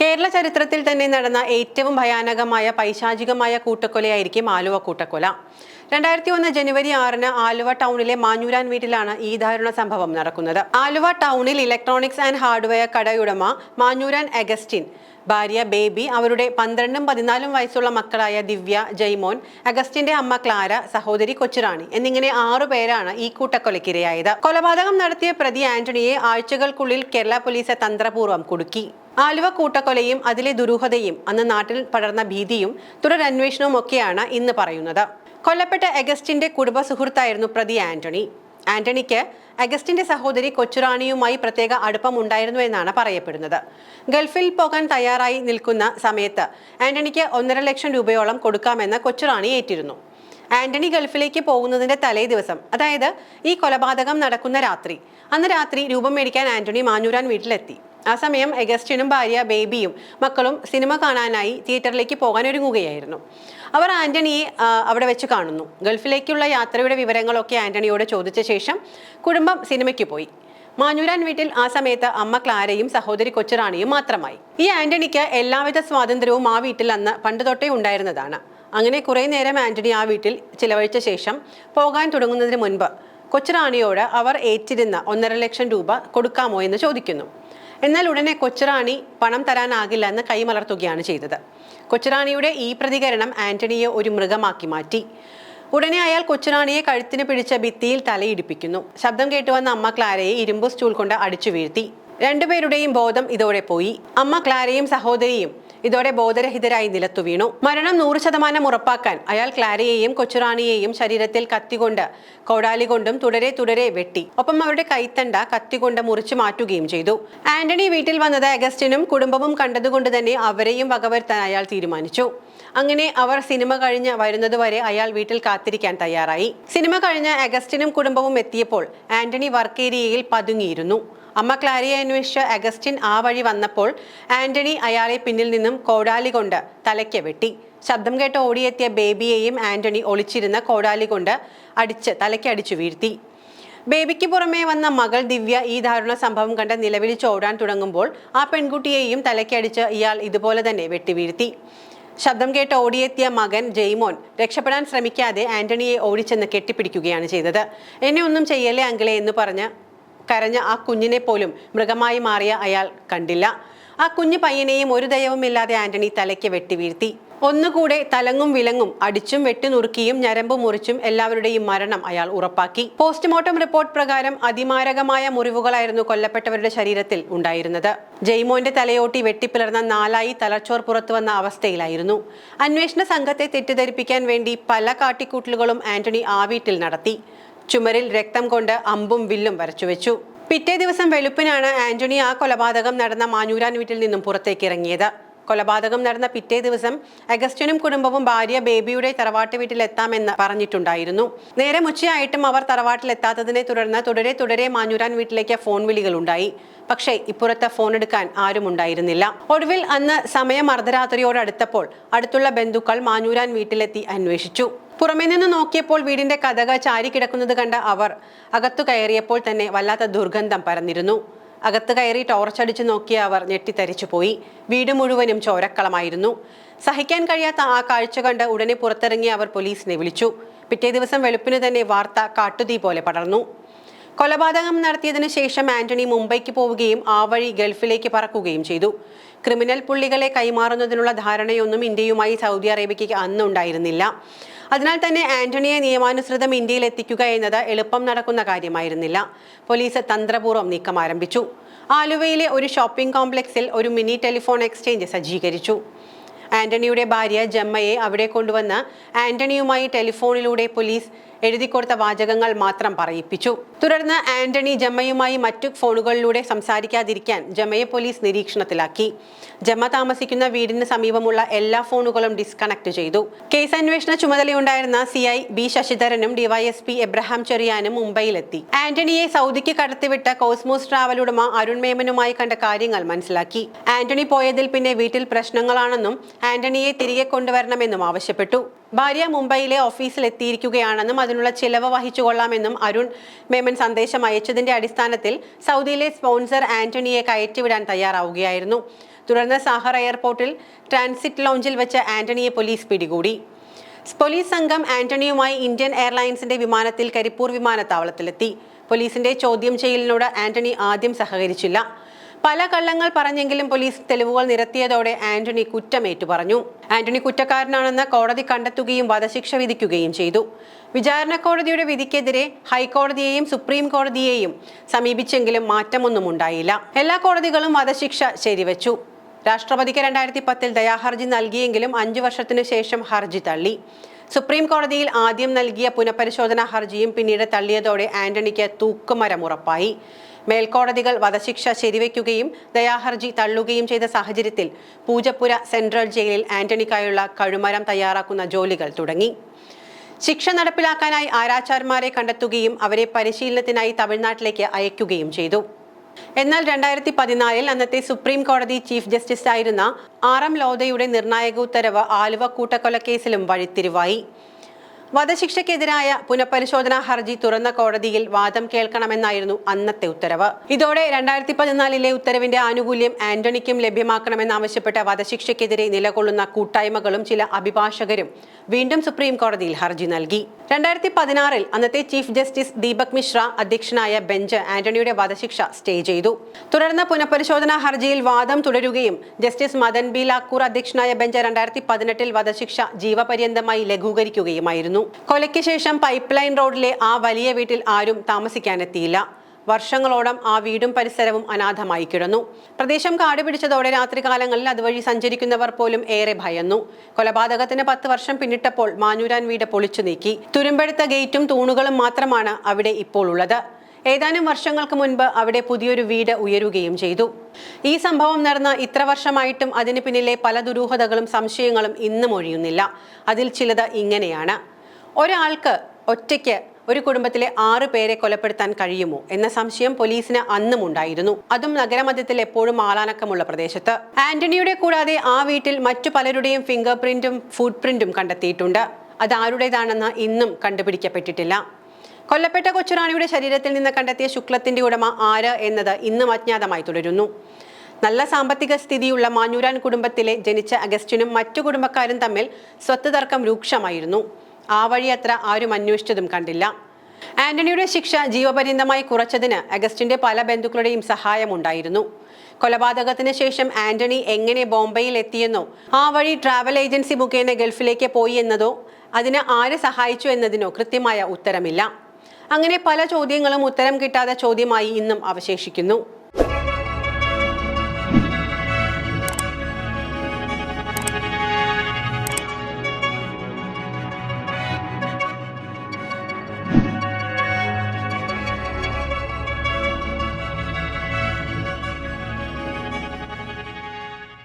കേരള ചരിത്രത്തിൽ തന്നെ നടന്ന ഏറ്റവും ഭയാനകമായ പൈശാചികമായ കൂട്ടക്കൊലയായിരിക്കും ആലുവ കൂട്ടക്കൊല. രണ്ടായിരത്തി ഒന്ന് ജനുവരി ആറിന് ആലുവ ടൗണിലെ മാഞ്ഞൂരാൻ വീട്ടിലാണ് ഈ ദാരുണ സംഭവം നടക്കുന്നത്. ആലുവ ടൗണിൽ ഇലക്ട്രോണിക്സ് ആൻഡ് ഹാർഡ്വെയർ കടയുടമ മാഞ്ഞൂരാൻ അഗസ്റ്റിൻ ഭാര്യ ബേബി അവരുടെ പന്ത്രണ്ടും പതിനാലും വയസ്സുള്ള മക്കളായ ദിവ്യ ജയ്മോൻ അഗസ്റ്റിന്റെ അമ്മ ക്ലാര സഹോദരി കൊച്ചുറാണി എന്നിങ്ങനെ ആറു പേരാണ് ഈ കൂട്ടക്കൊലക്കിരയായത് കൊലപാതകം നടത്തിയ പ്രതി ആന്റണിയെ ആഴ്ചകൾക്കുള്ളിൽ കേരള പോലീസ് തന്ത്രപൂർവം കുടുക്കി. ആലുവ കൂട്ടക്കൊലയും അതിലെ ദുരൂഹതയും അന്ന് നാട്ടിൽ പടർന്ന ഭീതിയും തുടരന്വേഷണവും ഒക്കെയാണ് ഇന്ന് പറയുന്നത്. കൊല്ലപ്പെട്ട അഗസ്റ്റിന്റെ കുടുംബ സുഹൃത്തായിരുന്നു പ്രതി ആന്റണി. ആന്റണിക്ക് അഗസ്റ്റിന്റെ സഹോദരി കൊച്ചുറാണിയുമായി പ്രത്യേക അടുപ്പമുണ്ടായിരുന്നു എന്നാണ് പറയപ്പെടുന്നത്. ഗൾഫിൽ പോകാൻ തയ്യാറായി നിൽക്കുന്ന സമയത്ത് ആന്റണിക്ക് ഒന്നര ലക്ഷം രൂപയോളം കൊടുക്കാമെന്ന് കൊച്ചുറാണി ഏറ്റിരുന്നു. ആന്റണി ഗൾഫിലേക്ക് പോകുന്നതിന്റെ തലേ ദിവസം അതായത് ഈ കൊലപാതകം നടക്കുന്ന രാത്രി അന്ന് രാത്രി രൂപം മേടിക്കാൻ ആന്റണി മാഞ്ഞൂരാൻ വീട്ടിലെത്തി. ആ സമയം അഗസ്റ്റിനും ഭാര്യ ബേബിയും മക്കളും സിനിമ കാണാനായി തിയേറ്ററിലേക്ക് പോകാൻ ഒരുങ്ങുകയായിരുന്നു അവർ ആന്റണിയെ അവിടെ വെച്ച് കാണുന്നു. ഗൾഫിലേക്കുള്ള യാത്രയുടെ വിവരങ്ങളൊക്കെ ആന്റണിയോട് ചോദിച്ച ശേഷം കുടുംബം സിനിമയ്ക്ക് പോയി. മാഞ്ഞൂരാൻ വീട്ടിൽ ആ സമയത്ത് അമ്മ ക്ലാരയും സഹോദരി കൊച്ചുറാണിയും മാത്രമായി. ഈ ആന്റണിക്ക് എല്ലാവിധ സ്വാതന്ത്ര്യവും ആ വീട്ടിൽ അന്ന് പണ്ട് തൊട്ടേ ഉണ്ടായിരുന്നതാണ്. അങ്ങനെ കുറേ നേരം ആന്റണി ആ വീട്ടിൽ ചിലവഴിച്ച ശേഷം പോകാൻ തുടങ്ങുന്നതിന് മുൻപ് കൊച്ചുറാണിയോട് അവർ ഏറ്റിരുന്ന ഒന്നര ലക്ഷം രൂപ കൊടുക്കാമോ എന്ന് ചോദിക്കുന്നു. എന്നാൽ ഉടനെ കൊച്ചുറാണി പണം തരാനാകില്ല എന്ന് കൈമലർത്തുകയാണ് ചെയ്തത്. കൊച്ചുറാണിയുടെ ഈ പ്രതികരണം ആന്റണിയെ ഒരു മൃഗമാക്കി മാറ്റി. ഉടനെ അയാൾ കൊച്ചുറാണിയെ കഴുത്തിന് പിടിച്ച ഭിത്തിയിൽ തലയിടിപ്പിക്കുന്നു. ശബ്ദം കേട്ടുവന്ന അമ്മ ക്ലാരയെ ഇരുമ്പു സ്റ്റൂൾ കൊണ്ട് അടിച്ചു വീഴ്ത്തി. രണ്ടുപേരുടെയും ബോധം ഇതോടെ പോയി. അമ്മ ക്ലാരയും സഹോദരിയും ഇതോടെ ബോധരഹിതരായി നിലത്തു വീണു. മരണം നൂറ് ശതമാനം ഉറപ്പാക്കാൻ അയാൾ ക്ലാരയെയും കൊച്ചുറാണിയെയും ശരീരത്തിൽ കത്തികൊണ്ട് കോടാലി കൊണ്ടും തുടരെ തുടരെ വെട്ടി. ഒപ്പം അവരുടെ കൈത്തണ്ട കത്തികൊണ്ട് മുറിച്ചു മാറ്റുകയും ചെയ്തു. ആന്റണി വീട്ടിൽ വന്നത് അഗസ്റ്റിനും കുടുംബവും കണ്ടതുകൊണ്ട് തന്നെ അവരെയും വകവരുത്താൻ അയാൾ തീരുമാനിച്ചു. അങ്ങനെ അവർ സിനിമ കഴിഞ്ഞ് വരുന്നതുവരെ അയാൾ വീട്ടിൽ കാത്തിരിക്കാൻ തയ്യാറായി. സിനിമ കഴിഞ്ഞ് അഗസ്റ്റിനും കുടുംബവും എത്തിയപ്പോൾ ആന്റണി വർക്ക് ഏരിയയിൽ പതുങ്ങിയിരുന്നു. അമ്മ ക്ലാരിയെ അന്വേഷിച്ച അഗസ്റ്റിൻ ആ വഴി വന്നപ്പോൾ ആന്റണി അയാളെ പിന്നിൽ നിന്നും കോടാലി കൊണ്ട് തലയ്ക്ക് വെട്ടി. ശബ്ദം കേട്ട് ഓടിയെത്തിയ ബേബിയെയും ആന്റണി ഒളിച്ചിരുന്ന കോടാലി കൊണ്ട് അടിച്ച് തലയ്ക്കടിച്ചു വീഴ്ത്തി. ബേബിക്ക് പുറമേ വന്ന മകൾ ദിവ്യ ഈ ദാരുണ സംഭവം കണ്ട് നിലവിളിച്ച് ഓടാൻ തുടങ്ങുമ്പോൾ ആ പെൺകുട്ടിയെയും തലയ്ക്കടിച്ച് ഇയാൾ ഇതുപോലെ തന്നെ വെട്ടിവീഴ്ത്തി ശബ്ദം കേട്ട് ഓടിയെത്തിയ മകൻ ജെയ്മോൻ രക്ഷപ്പെടാൻ ശ്രമിക്കാതെ ആന്റണിയെ ഓടിച്ചെന്ന് കെട്ടിപ്പിടിക്കുകയാണ് ചെയ്തത്. എന്നെ ഒന്നും ചെയ്യല്ലേ അങ്കിളെ എന്ന് പറഞ്ഞ് കരഞ്ഞ ആ കുഞ്ഞിനെ പോലും മൃഗമായി മാറിയ അയാൾ കണ്ടില്ല. ആ കുഞ്ഞു പയ്യനെയും ഒരു ദയവുമില്ലാതെ ആന്റണി തലയ്ക്ക് വെട്ടി വീഴ്ത്തി. ഒന്നുകൂടെ തലങ്ങും വിലങ്ങും അടിച്ചും വെട്ടിനുറുക്കിയും ഞരമ്പ് മുറിച്ചും എല്ലാവരുടെയും മരണം അയാൾ ഉറപ്പാക്കി. പോസ്റ്റ്മോർട്ടം റിപ്പോർട്ട് പ്രകാരം അതിമാരകമായ മുറിവുകളായിരുന്നു കൊല്ലപ്പെട്ടവരുടെ ശരീരത്തിൽ ഉണ്ടായിരുന്നത്. ജയ്മോന്റെ തലയോട്ടി വെട്ടിപ്പിളർന്ന നാലായി തലച്ചോർ പുറത്തു വന്ന അവസ്ഥയിലായിരുന്നു. അന്വേഷണ സംഘത്തെ തെറ്റിദ്ധരിപ്പിക്കാൻ വേണ്ടി പല കാട്ടിക്കൂട്ടലുകളും ആന്റണി ആ വീട്ടിൽ നടത്തി. ചുമരിൽ രക്തം കൊണ്ട് അമ്പും വില്ലും വരച്ചു വെച്ചു. പിറ്റേ ദിവസം വെളുപ്പിനാണ് ആന്റണി ആ കൊലപാതകം നടന്ന മാഞ്ഞൂരാൻ വീട്ടിൽ നിന്നും പുറത്തേക്ക് ഇറങ്ങിയത്. കൊലപാതകം നടന്ന പിറ്റേ ദിവസം അഗസ്റ്റിനും കുടുംബവും ഭാര്യ ബേബിയുടെ തറവാട്ട് വീട്ടിലെത്താമെന്ന് പറഞ്ഞിട്ടുണ്ടായിരുന്നു. നേരെ ഉച്ചയായിട്ടും അവർ തറവാട്ടിലെത്താത്തതിനെ തുടർന്ന് തുടരെ തുടരെ മാഞ്ഞൂരാൻ വീട്ടിലേക്ക് ഫോൺ വിളികൾ ഉണ്ടായി പക്ഷേ ഇപ്പുറത്തെ ഫോൺ എടുക്കാൻ ആരും ഉണ്ടായിരുന്നില്ല. ഒടുവിൽ അന്ന് സമയം അർദ്ധരാത്രിയോടടുത്തപ്പോൾ അടുത്തുള്ള ബന്ധുക്കൾ മാഞ്ഞൂരാൻ വീട്ടിലെത്തി അന്വേഷിച്ചു. പുറമേ നിന്ന് നോക്കിയപ്പോൾ വീടിന്റെ കഥക ചാരി കിടക്കുന്നത് കണ്ട അവർ അകത്തു കയറിയപ്പോൾ തന്നെ വല്ലാത്ത ദുർഗന്ധം പരന്നിരുന്നു. അകത്ത് കയറി ടോർച്ചടിച്ച് നോക്കിയ അവർ ഞെട്ടിത്തരിച്ചു പോയി. വീട് മുഴുവനും ചോരക്കളമായിരുന്നു. സഹിക്കാൻ കഴിയാത്ത ആ കാഴ്ച കണ്ട് ഉടനെ പുറത്തിറങ്ങി അവർ പോലീസിനെ വിളിച്ചു. പിറ്റേ ദിവസം വെളുപ്പിന് തന്നെ വാർത്ത കാട്ടുതീ പോലെ പടർന്നു. കൊലപാതകം നടത്തിയതിനു ശേഷം ആന്റണി മുംബൈക്ക് പോവുകയും ആ വഴി ഗൾഫിലേക്ക് പറക്കുകയും ചെയ്തു. ക്രിമിനൽ പുള്ളികളെ കൈമാറുന്നതിനുള്ള ധാരണയൊന്നും ഇന്ത്യയുമായി സൗദി അറേബ്യയ്ക്ക് അന്നുണ്ടായിരുന്നില്ല. അതിനാൽ തന്നെ ആന്റണിയെ നിയമാനുസൃതം ഇന്ത്യയിൽ എത്തിക്കുക എന്നത് എളുപ്പം നടക്കുന്ന കാര്യമായിരുന്നില്ല. പോലീസ് തന്ത്രപൂർവം നീക്കം ആരംഭിച്ചു. ആലുവയിലെ ഒരു ഷോപ്പിംഗ് കോംപ്ലക്സിൽ ഒരു മിനി ടെലിഫോൺ എക്സ്ചേഞ്ച് സജ്ജീകരിച്ചു. ആന്റണിയുടെ ഭാര്യ ജമ്മയെ അവിടെ കൊണ്ടുവന്ന് ആന്റണിയുമായി ടെലിഫോണിലൂടെ പോലീസ് എഴുതിക്കൊടുത്ത വാചകങ്ങൾ മാത്രം പറയിപ്പിച്ചു. തുടർന്ന് ആന്റണി ജമ്മയുമായി മറ്റു ഫോണുകളിലൂടെ സംസാരിക്കാതിരിക്കാൻ ജമ്മയെ പോലീസ് നിരീക്ഷണത്തിലാക്കി. ജമ്മ താമസിക്കുന്ന വീടിന് സമീപമുള്ള എല്ലാ ഫോണുകളും ഡിസ്കണക്ട് ചെയ്തു. കേസ് അന്വേഷണ ചുമതലയുണ്ടായിരുന്ന സി ഐ ബി ശശിധരനും ഡിവൈഎസ്പി എബ്രഹാം ചെറിയാനും മുംബൈയിലെത്തി. ആന്റണിയെ സൗദിക്ക് കടത്തിവിട്ട കോസ്മോസ് ട്രാവൽ ഉടമ അരുൺ മേമനുമായി കണ്ട കാര്യങ്ങൾ മനസ്സിലാക്കി. ആന്റണി പോയതിൽ പിന്നെ വീട്ടിൽ പ്രശ്നങ്ങളാണെന്നും ആന്റണിയെ തിരികെ കൊണ്ടുവരണമെന്നും ആവശ്യപ്പെട്ടു. ഭാര്യ മുംബൈയിലെ ഓഫീസിൽ എത്തിയിരിക്കുകയാണെന്നും അതിനുള്ള ചിലവ് വഹിച്ചുകൊള്ളാമെന്നും അരുൺ മേമൻ സന്ദേശം അയച്ചതിന്റെ അടിസ്ഥാനത്തിൽ സൗദിയിലെ സ്പോൺസർ ആന്റണിയെ കയറ്റിവിടാൻ തയ്യാറാവുകയായിരുന്നു. തുടർന്ന് സാഹർ എയർപോർട്ടിൽ ട്രാൻസിറ്റ് ലോഞ്ചിൽ വെച്ച് ആന്റണിയെ പോലീസ് പിടികൂടി. പോലീസ് സംഘം ആന്റണിയുമായി ഇന്ത്യൻ എയർലൈൻസിന്റെ വിമാനത്തിൽ കരിപ്പൂർ വിമാനത്താവളത്തിലെത്തി. പോലീസിന്റെ ചോദ്യം ചെയ്യലിനോട് ആന്റണി ആദ്യം സഹകരിച്ചില്ല. പല കള്ളങ്ങൾ പറഞ്ഞെങ്കിലും പോലീസ് തെളിവുകൾ നിരത്തിയതോടെ ആന്റണി കുറ്റമേറ്റു പറഞ്ഞു. ആന്റണി കുറ്റക്കാരനാണെന്ന് കോടതി കണ്ടെത്തുകയും വധശിക്ഷ വിധിക്കുകയും ചെയ്തു. വിചാരണ കോടതിയുടെ വിധിക്കെതിരെ ഹൈക്കോടതിയെയും സുപ്രീം കോടതിയെയും സമീപിച്ചെങ്കിലും മാറ്റമൊന്നും ഉണ്ടായില്ല. എല്ലാ കോടതികളും വധശിക്ഷ ശരിവച്ചു. രാഷ്ട്രപതിക്ക് രണ്ടായിരത്തി പത്തിൽ ദയാഹർജി നൽകിയെങ്കിലും അഞ്ചു വർഷത്തിനു ശേഷം ഹർജി തള്ളി. സുപ്രീം കോടതിയിൽ ആദ്യം നൽകിയ പുനഃപരിശോധനാ ഹർജിയും പിന്നീട് തള്ളിയതോടെ ആന്റണിക്ക് തൂക്കുമരം ഉറപ്പായി. മേൽക്കോടതികൾ വധശിക്ഷ ശരിവയ്ക്കുകയും ദയാഹർജി തള്ളുകയും ചെയ്ത സാഹചര്യത്തിൽ പൂജപ്പുര സെൻട്രൽ ജയിലിൽ ആന്റണിക്കായുള്ള കഴുമരം തയ്യാറാക്കുന്ന ജോലികൾ തുടങ്ങി. ശിക്ഷ നടപ്പിലാക്കാനായി ആരാച്ചാർമാരെ കണ്ടെത്തുകയും അവരെ പരിശീലനത്തിനായി തമിഴ്നാട്ടിലേക്ക് അയക്കുകയും ചെയ്തു. എന്നാൽ രണ്ടായിരത്തി പതിനാലിൽ അന്നത്തെ സുപ്രീം കോടതി ചീഫ് ജസ്റ്റിസ് ആയിരുന്ന ആർ എം ലോധയുടെ നിർണായക ഉത്തരവ് ആലുവ കൂട്ടക്കൊലക്കേസിലും വഴിത്തിരിവായി. വധശിക്ഷയ്ക്കെതിരായ പുനഃപരിശോധനാ ഹർജി തുറന്ന കോടതിയിൽ വാദം കേൾക്കണമെന്നായിരുന്നു അന്നത്തെ ഉത്തരവ്. ഇതോടെ രണ്ടായിരത്തി പതിനാലിലെ ഉത്തരവിന്റെ ആനുകൂല്യം ആന്റണിക്കും ലഭ്യമാക്കണമെന്നാവശ്യപ്പെട്ട വധശിക്ഷയ്ക്കെതിരെ നിലകൊള്ളുന്ന കൂട്ടായ്മകളും ചില അഭിഭാഷകരും വീണ്ടും സുപ്രീം കോടതിയിൽ ഹർജി നൽകി. രണ്ടായിരത്തി പതിനാറിൽ അന്നത്തെ ചീഫ് ജസ്റ്റിസ് ദീപക് മിശ്ര അധ്യക്ഷനായ ബെഞ്ച് ആന്റണിയുടെ വധശിക്ഷ സ്റ്റേ ചെയ്തു. തുടർന്ന് പുനഃപരിശോധനാ ഹർജിയിൽ വാദം തുടരുകയും ജസ്റ്റിസ് മദൻ ബി ലാക്കൂർ അധ്യക്ഷനായ ബെഞ്ച് രണ്ടായിരത്തി പതിനെട്ടിൽ വധശിക്ഷ ജീവപര്യന്തമായി ലഘൂകരിക്കുകയുമായിരുന്നു. കൊലയ്ക്ക് ശേഷം പൈപ്പ് ലൈൻ റോഡിലെ ആ വലിയ വീട്ടിൽ ആരും താമസിക്കാനെത്തിയില്ല. വർഷങ്ങളോളം ആ വീടും പരിസരവും അനാഥമായി കിടന്നു. പ്രദേശം കാടുപിടിച്ചതോടെ രാത്രികാലങ്ങളിൽ അതുവഴി സഞ്ചരിക്കുന്നവർ പോലും ഏറെ ഭയന്നു. കൊലപാതകത്തിന് പത്ത് വർഷം പിന്നിട്ടപ്പോൾ മാഞ്ഞൂരാൻ വീട് പൊളിച്ചു നീക്കി. തുരുമ്പെടുത്ത ഗേറ്റും തൂണുകളും മാത്രമാണ് അവിടെ ഇപ്പോൾ ഉള്ളത്. ഏതാനും വർഷങ്ങൾക്ക് മുൻപ് അവിടെ പുതിയൊരു വീട് ഉയരുകയും ചെയ്തു. ഈ സംഭവം നടന്ന ഇത്ര വർഷമായിട്ടും അതിന് പിന്നിലെ പല ദുരൂഹതകളും സംശയങ്ങളും ഇന്നും ഒഴിയുന്നില്ല. അതിൽ ചിലത് ഇങ്ങനെയാണ്. ഒരാൾക്ക് ഒറ്റയ്ക്ക് ഒരു കുടുംബത്തിലെ ആറ് പേരെ കൊലപ്പെടുത്താൻ കഴിയുമോ എന്ന സംശയം പോലീസിന് അന്നും ഉണ്ടായിരുന്നു. അതും നഗരമധ്യത്തിൽ എപ്പോഴും ആളാനക്കമുള്ള പ്രദേശത്ത്. ആന്റണിയുടെ കൂടാതെ ആ വീട്ടിൽ മറ്റു പലരുടെയും ഫിംഗർ പ്രിന്റും ഫുട് പ്രിന്റും കണ്ടെത്തിയിട്ടുണ്ട്. അത് ആരുടേതാണെന്ന് ഇന്നും കണ്ടുപിടിക്കപ്പെട്ടിട്ടില്ല. കൊല്ലപ്പെട്ട കൊച്ചുറാണിയുടെ ശരീരത്തിൽ നിന്ന് കണ്ടെത്തിയ ശുക്ലത്തിന്റെ ഉടമ ആര് എന്നത് ഇന്നും അജ്ഞാതമായി തുടരുന്നു. നല്ല സാമ്പത്തിക സ്ഥിതിയുള്ള മാഞ്ഞൂരാൻ കുടുംബത്തിലെ ജനിച്ച അഗസ്റ്റിനും മറ്റു കുടുംബക്കാരും തമ്മിൽ സ്വത്ത് തർക്കം രൂക്ഷമായിരുന്നു. ആ വഴി അത്ര ആരും അന്വേഷിച്ചതും കണ്ടില്ല. ആന്റണിയുടെ ശിക്ഷ ജീവപര്യന്തമായി കുറച്ചതിന് അഗസ്റ്റിന്റെ പല ബന്ധുക്കളുടെയും സഹായമുണ്ടായിരുന്നു കൊലപാതകത്തിന് ശേഷം ആന്റണി എങ്ങനെ ബോംബെയിൽ എത്തിയെന്നോ ആ വഴി ട്രാവൽ ഏജൻസി മുഖേന ഗൾഫിലേക്ക് പോയി എന്നതോ അതിന് ആര് സഹായിച്ചു എന്നതിനോ കൃത്യമായ ഉത്തരമില്ല. അങ്ങനെ പല ചോദ്യങ്ങളും ഉത്തരം കിട്ടാതെ ചോദ്യമായി ഇന്നും അവശേഷിക്കുന്നു.